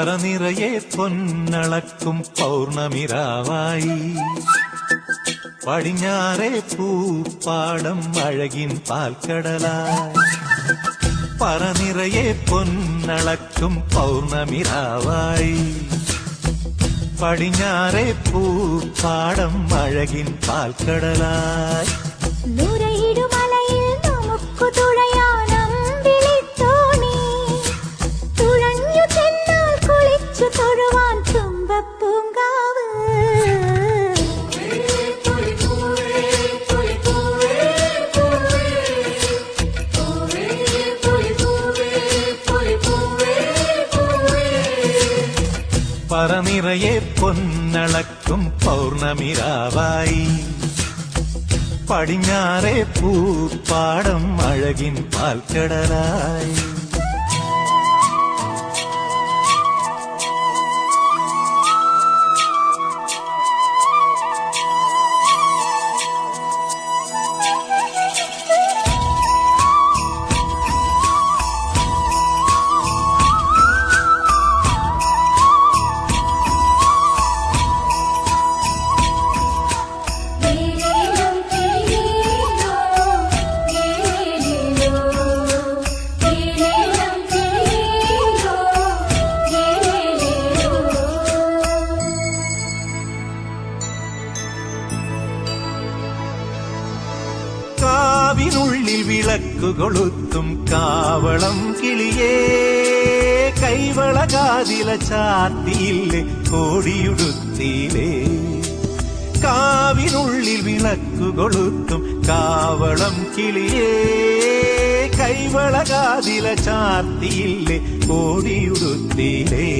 പറനിറയെ പൊന്നളക്കും പൗർണമിരാവായി. പടിഞ്ഞാറെ പൂപ്പാടം അഴകിൻ പാൽക്കടലായി. പറനിറയെ പൊന്നളക്കും പൗർണമിരാവായി. പടിഞ്ഞാറെ പൂപ്പാടം അഴകിൻ പാൽക്കടലായി. பரநிறையே பொன்னளக்கும் பௌர்ணமிராவாய். படிஞாரே பூ பாடம் அழகின் பால்கடலாய். കാവിനുള്ളിൽ വിളക്കുകൊളുത്തും കാവളം കിളിയേ. കൈവള കാതില ചാത്തിയില്ലേ കോടിയുടുത്തിയിലേ. കാവിനുള്ളിൽ വിളക്കുകൊളുത്തും കാവളം കിളിയേ. കൈവള കാതില ചാത്തിയില്ലേ കോടിയുടുത്തിയിലേ.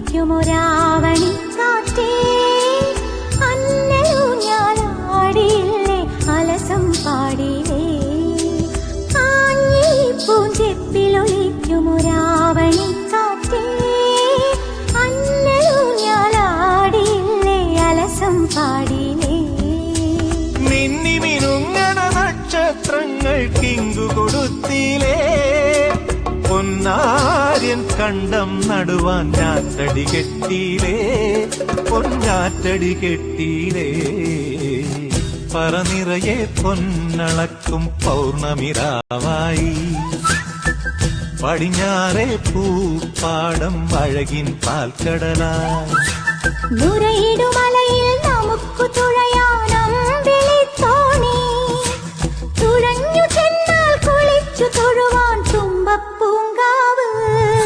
പൂഞ്ചിപ്പിലൊളിക്കുമൊരാവണി കാറ്റേ അന്നലൂഞ്ഞാലാടിയില്ലേ അലസം പാടിയില്ലേ. ആഞ്ഞി പൂഞ്ചിപ്പിലൊളിക്കുമൊരാവണി കാറ്റേ അന്നലൂഞ്ഞാലാടിയില്ലേ അലസം പാടിയില്ലേ. മിന്നി മിനുങ്ങണ നക്ഷത്രങ്ങൾ കിങ്കു കൊടുത്തിലേ പൊന്നാര്യൻ കണ്ടം നടുവാൻ ഞാറ്റടി കെട്ടിയിലേ പൊന്നാറ്റടി കെട്ടിയിലേ പറനിറയെ പൊന്നളക്കും പൗർണമിരാവായി പടിഞ്ഞാറെ പൂപ്പാടം അഴകിൻ പാൽക്കടലായി നുരയിടുമലയിൽ നമുക്കു തുഴ